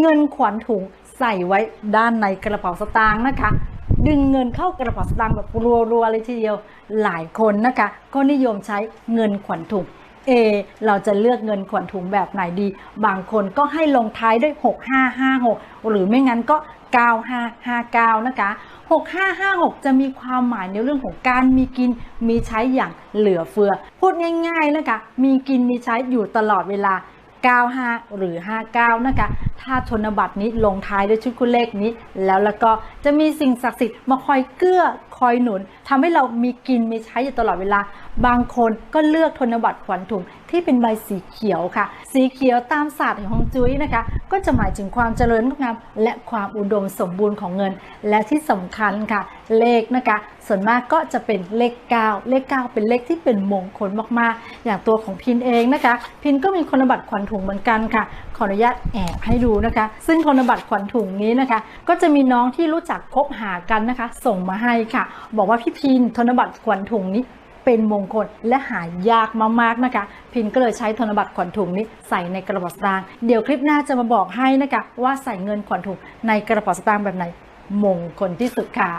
เงินขวัญถุงใส่ไว้ด้านในกระเป๋าสตางค์นะคะ ดึงเงินเข้ากระเป๋าสตางค์แบบรัวๆเลยทีเดียวหลายคนนะคะ ก็นิยมใช้เงินขวัญถุงเอเราจะเลือกเงินขวัญถุงแบบไหนดี บางคนก็ให้ลงท้ายด้วย 6556 หรือไม่งั้นก็ 9559 นะคะ 6556 จะมีความหมายในเรื่องของการมีกินมีใช้อย่างเหลือเฟือ พูดง่ายๆนะคะ มีกินมีใช้อยู่ตลอดเวลา 95 หรือ 59 นะคะ ถ้าธนบัตรนี้ลงท้ายด้วยชุดคู่เลขนี้ แล้วแล้วก็จะมีสิ่งศักดิ์สิทธิ์มาคอยเกื้อคอยหนุนทำให้เรามีกินมีใช้อยู่ตลอดเวลา บางคนก็เลือกธนบัตรขวัญถุงที่เป็นใบสีเขียวค่ะ สีเขียวตามศาสตร์ของจุ้ยนะคะ ก็จะหมายถึงความเจริญงาม และความอุดมสมบูรณ์ของเงิน และที่สำคัญค่ะ เลขนะคะ ส่วนมากก็จะเป็นเลข 9 เลข 9 เป็นเลขที่เป็นมงคลมากๆ อย่างตัวของพินเองนะคะ พินก็มีธนบัตรขวัญถุงเหมือนกันค่ะ ขออนุญาตแอบให้ดูดูนะคะ ซึ่งธนบัตรขวัญถุงนี้นะคะ ก็จะมีน้องที่รู้จักคบหากันนะคะ ส่งมาให้ค่ะ บอกว่าพี่พินธนบัตรขวัญถุงนี้เป็นมงคลและหายากมากๆนะคะ พินก็เลยใช้ธนบัตรขวัญถุงนี้ใส่ในกระเป๋าสตางค์เดี๋ยวคลิปหน้าจะมาบอกให้นะคะ ว่าใส่เงินขวัญถุงในกระเป๋าสตางค์แบบไหนมงคลที่สุดค่ะ